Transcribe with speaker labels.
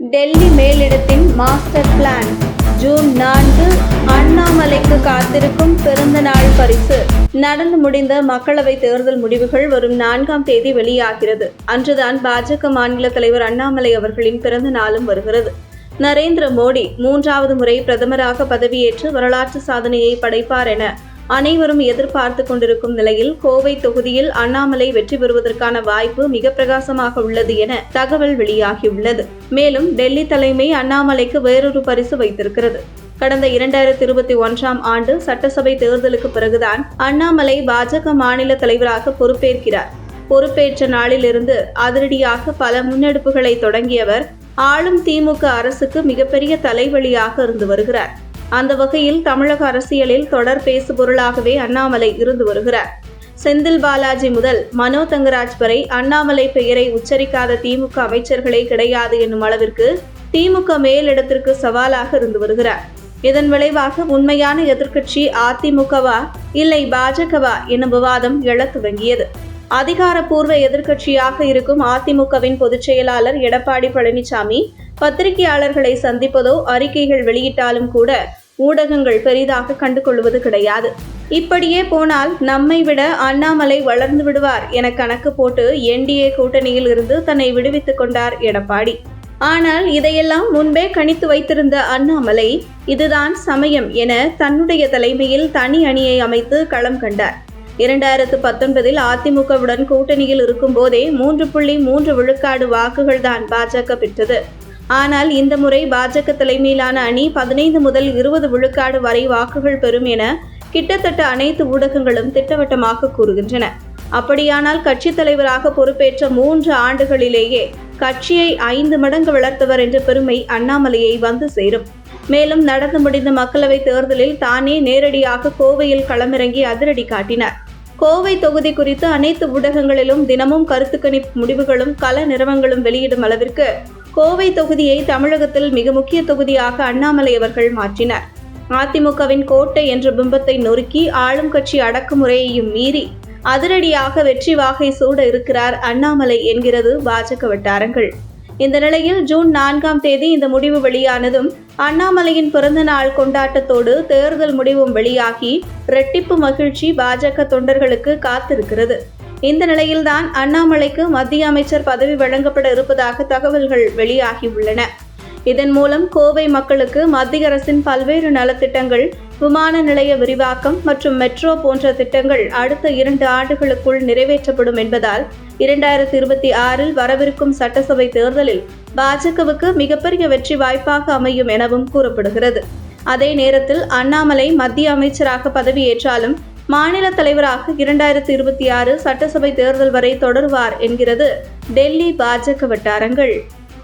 Speaker 1: டெல்லி மேலிடத்தின் master plan. June நான்கு அண்ணாமலைக்கு காத்திருக்கும் பிறந்த நாள் பரிசு. நடந்து முடிந்த மக்களவை தேர்தல் முடிவுகள் வரும் நான்காம் தேதி வெளியாகிறது. அன்றுதான் பாஜக மாநில தலைவர் அண்ணாமலை அவர்களின் பிறந்த நாளும் வருகிறது. நரேந்திர மோடி மூன்றாவது முறை பிரதமராக பதவியேற்று வரலாற்று சாதனையை படைப்பார் என அனைவரும் எதிர்பார்த்து கொண்டிருக்கும் நிலையில் கோவை தொகுதியில் அண்ணாமலை வெற்றி பெறுவதற்கான வாய்ப்பு மிக பிரகாசமாக உள்ளது என தகவல் வெளியாகியுள்ளது. மேலும் டெல்லி தலைமை அண்ணாமலைக்கு வேறொரு பரிசு வைத்திருக்கிறது. கடந்த இரண்டாயிரத்தி இருபத்தி ஒன்றாம் ஆண்டு சட்டசபை தேர்தலுக்கு பிறகுதான் அண்ணாமலை பாஜக மாநில தலைவராக பொறுப்பேற்கிறார். பொறுப்பேற்ற நாளிலிருந்து அதிரடியாக பல முன்னெடுப்புகளை தொடங்கியவர் ஆளும் திமுக அரசுக்கு மிகப்பெரிய தலைவலியாக இருந்து வருகிறார். அந்த வகையில் தமிழக அரசியலில் தொடர் பேசுபொருளாகவே அண்ணாமலை இருந்து வருகிறார். செந்தில் பாலாஜி முதல் மனோ தங்கராஜ் வரை அண்ணாமலை பெயரை உச்சரிக்காத திமுக அமைச்சர்களே கிடையாது என்னும் அளவிற்கு திமுக மேலிடத்திற்கு சவாலாக இருந்து வருகிறார். இதன் விளைவாக உண்மையான எதிர்க்கட்சி அதிமுகவா இல்லை பாஜகவா எனும் விவாதம் எழத் துவங்கியது. அதிகாரப்பூர்வ எதிர்க்கட்சியாக இருக்கும் அதிமுகவின் பொதுச் செயலாளர் எடப்பாடி பழனிசாமி பத்திரிகையாளர்களை சந்திப்பதோ அறிக்கைகள் வெளியிட்டாலும் கூட ஊடகங்கள் பெரிதாக கண்டுகொள்வது கிடையாது. இப்படியே போனால் நம்மை விட அண்ணாமலை வளர்ந்து விடுவார் என கணக்கு போட்டு என்டிஏ கூட்டணியில் இருந்து தன்னை விடுவித்துக் கொண்டார் எடப்பாடி. ஆனால் இதையெல்லாம் முன்பே கணித்து வைத்திருந்த அண்ணாமலை இதுதான் சமயம் என தன்னுடைய தலைமையில் தனி அணியை அமைத்து களம் கண்டார். இரண்டாயிரத்து பத்தொன்பதில் அதிமுகவுடன் கூட்டணியில் இருக்கும் போதே மூன்று புள்ளி மூன்று விழுக்காடு வாக்குகள் தான் பாஜக பெற்றது. ஆனால் இந்த முறை பாஜக தலைமையிலான அணி பதினைந்து முதல் இருபது விழுக்காடு வரை வாக்குகள் பெறும் என கிட்டத்தட்ட அனைத்து ஊடகங்களும் திட்டவட்டமாக கூறுகின்றன. அப்படியானால் கட்சித் தலைவராக பொறுப்பேற்ற மூன்று ஆண்டுகளிலேயே கட்சியை ஐந்து மடங்கு வளர்த்தவர் என்ற பெருமை அண்ணாமலையை வந்து சேரும். மேலும் நடந்து முடிந்த மக்களவைத் தேர்தலில் தானே நேரடியாக கோவையில் களமிறங்கி அதிரடி காட்டினார். கோவை தொகுதி குறித்து அனைத்து ஊடகங்களிலும் தினமும் கருத்து கணிப்பு முடிவுகளும் கல நிறவங்களும் வெளியிடும் அளவிற்கு கோவை தொகுதியை தமிழகத்தில் மிக முக்கிய தொகுதியாக அண்ணாமலை அவர்கள் மாற்றினார். அதிமுகவின் கோட்டை என்ற பிம்பத்தை நொறுக்கி ஆளும் கட்சி அடக்குமுறையையும் மீறி அதிரடியாக வெற்றி வாகை சூட இருக்கிறார் அண்ணாமலை என்கிறது பாஜக வட்டாரங்கள். இந்த நிலையில் ஜூன் நான்காம் தேதி இந்த முடிவு வெளியானதும் அண்ணாமலையின் பிறந்த நாள் கொண்டாட்டத்தோடு தேர்தல் முடிவும் வெளியாகி ரெட்டிப்பு மகிழ்ச்சி பாஜக தொண்டர்களுக்கு காத்திருக்கிறது. இந்த நிலையில்தான் அண்ணாமலைக்கு மத்திய அமைச்சர் பதவி வழங்கப்பட இருப்பதாக தகவல்கள் வெளியாகியுள்ளன. இதன் மூலம் கோவை மக்களுக்கு மத்திய அரசின் பல்வேறு நலத்திட்டங்கள் விமான நிலைய விரிவாக்கம் மற்றும் மெட்ரோ போன்ற திட்டங்கள் அடுத்த இரண்டு ஆண்டுகளுக்குள் நிறைவேற்றப்படும் என்பதால் இரண்டாயிரத்தி இருபத்தி ஆறில் வரவிருக்கும் சட்டசபை தேர்தலில் பாஜகவுக்கு மிகப்பெரிய வெற்றி வாய்ப்பாக அமையும் எனவும் கூறப்படுகிறது. அதே நேரத்தில் அண்ணாமலை மத்திய அமைச்சராக பதவியேற்றாலும் மாநில தலைவராக இரண்டாயிரத்தி இருபத்தி ஆறு சட்டசபை தேர்தல் வரை தொடருவார் என்கிறது டெல்லி பாஜக வட்டாரங்கள்.